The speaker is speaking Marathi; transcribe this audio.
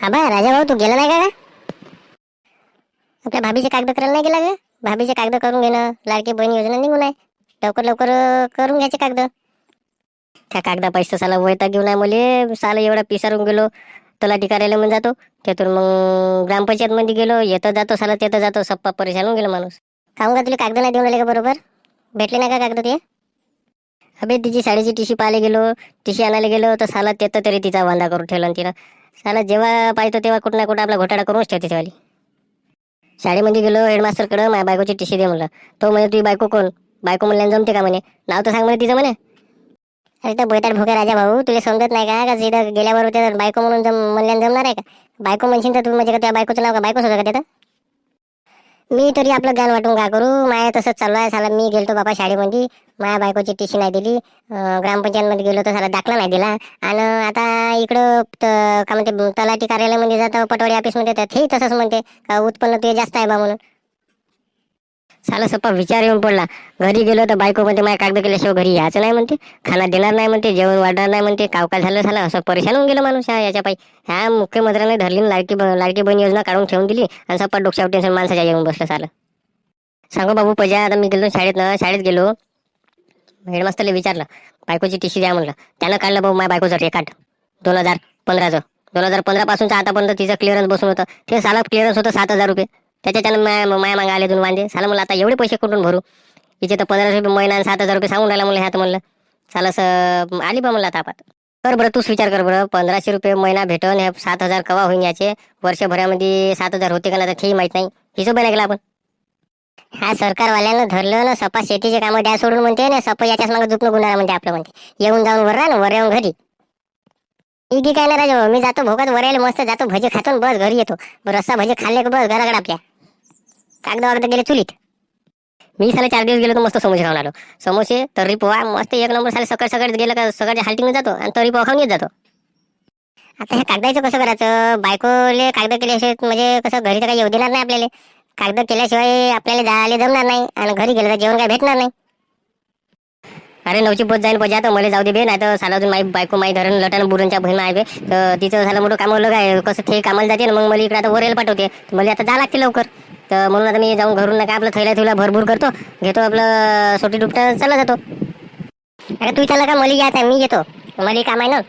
आबा राजा भाऊ तू गेला नाही का आपल्या भाभीचे कागद करायला नाही गेला ग? भाभीचे कागद करून घेणं लाडकी बहीण योजना निघून आहे. लवकर लवकर करून घ्यायचे कागद. त्या कागदा पैसे साला वयता घेऊन आहे मुले. साला एवढा पिसारून गेलो तुला ठिकाणाला म्हणून जातो. त्यातून मग ग्रामपंचायत मध्ये गेलो येतं जातो साला तेथं जातो सप्पा परेशान होऊन गेलो माणूस. काहून का तुला कागद नाही देऊन आले का बरोबर? भेटले नाही का कागद ते? अबे तिची साडीची टीशी पाहायला गेलो टीशी आणायला गेलो तर साला तेथं तरी तिचा वांदा करून ठेवला तिला साला जेव्हा पाहिजे तेव्हा कुठं ना कुठं आपला घोटाळा करूनच ठेवते तेवाली शाळेमध्ये म्हणजे गेलो हेडमास्टरकडं माझ्या बायकोची टीशी दे म्हणलं. तो म्हणे तुझी बायको कोण? बायको म्हणल्यानं जमते का? म्हणे. नाव तर सांग म्हणे तिचं म्हणे. अरे त्या बैताड भोक्या राजा भाऊ तुला समजत नाही का का तिथं गेल्याबरोबर त्या बायको म्हणून जम म्हणल्यानं जमणार आहे का? बायको म्हणशील तर तू म्हणजे का त्या बायकोचं नाव का बायकोच होतं का तिथं मी तरी आपलं ज्ञान वाटून काय करू? माया तसंच चालू आहे साला. मी गेलतो बाबा शाळेमध्ये. माया बायकोची टीशी नाही दिली ग्रामपंचायतमध्ये गेलो तर सारा दाखला नाही दिला. आणि आता इकडं त- काय म्हणते तलाठी कार्यालयामध्ये जातं पटवाडी ऑफिसमध्ये तर तेही तसंच म्हणते का उत्पन्न तुझे जास्त आहे बा म्हणून. साला सप्पा विचार येऊन पडला. घरी गेलो तर बायको म्हणते माझ्या कागद केल्याशिवाय घरी यायचं नाही म्हणते. खाना देणार नाही म्हणते जेवण वाढणार नाही म्हणते. काव काय झालं झालं असं परेशान होऊन गेलं माणूस हा याच्या पायी ह्या मुख्यमंत्र्याने धरली लाडकी लाडकी बहीण योजना काढून ठेवून दिली आणि सप्पा डोक्यावर टेन्शन माणसाच्या येऊन बसलं सालं. सांगू बाबू पजा आता मी गेलो शाळेत ना शाळेत गेलो. हेडमास्टरला विचारलं. बायकोची टीशी द्या म्हणलं. त्यानं काढलं भाऊ माझ्या बायकोचं रेकॉर्ड दोन हजार पंधराचं. दोन हजार पंधरा पासूनचं आतापर्यंत तिचं क्लिअरन्स बसून होतं. ते साला क्लिअरन्स होतं सात हजार रुपये. त्याच्या त्यानं माया माया मागे आले दोन वांदे. साला मला आता एवढे पैसे कुठून भरू? तिचे तर पंधराशे रुपये महिना आणि सात हजार रुपये सांगून राहिला म्हणलं ह्यात म्हणलं. साला स आली बा म्हणलं तापात कर बरं तूच विचार कर बरं. पंधराशे रुपये महिना भेटून हे सात हजार कवा होईन याचे? वर्षभरामध्ये सात हजार होते का नाही तर तेही माहीत नाही. हिशोब नाही गेला आपण. हा सरकारवाल्यानं धरलं ना सपा शेतीचे कामं द्या सोडून म्हणते ना सपा याच्याच मागे झुकणं गुन्हा म्हणते आपलं म्हणते. येऊन जाऊन वर राहा ना वर येऊन घरी. इगी काय ना राजा मी जातो भोगात वर यायला मस्त जातो भजी खातो बस घरी येतो. रस्सा भजे खाल्ले बस घराकडे आपल्या. कागद वागद गेले चुलीत. मी साले चार दिवस गेलो तर मस्त समोसे खाऊन आलो. समोसे तर्री पोहा मस्त एक नंबर साले सकाळ सकाळी गेलं का सकाळच्या हाल्टिंग जातो आणि तर्री पोहा खाऊन येत जातो. आता हे कागदाचं कसं करायचं? बायकोले कागद केल्याशिवाय म्हणजे कसं घरी तर काही येऊ देणार नाही आपल्याला. कागद केल्याशिवाय आपल्याला जायला जमणार नाही आणि घरी गेलं तर जेवण काय भेटणार नाही. अरे नऊची पोत जाईन पाहिजे आता मला जाऊ दे बे नाही तर साला अजून माई बायको माई धरण लटण बुरणच्या बहीण आहे बे. तर तिचं झालं मोठं काम आलं काय कसं ते कामाला जाते ना मग मला इकडे आता वरेल पाठवते. तर मला आता जा लागते लवकर. तर म्हणून आता मी जाऊन घरून नका आपलं थैला थैला भरभूर करतो. घेतो आपलं सोटी डुपटा चालला जातो. अरे तू चालला का मला यायचं मी येतो. मला काम आहे ना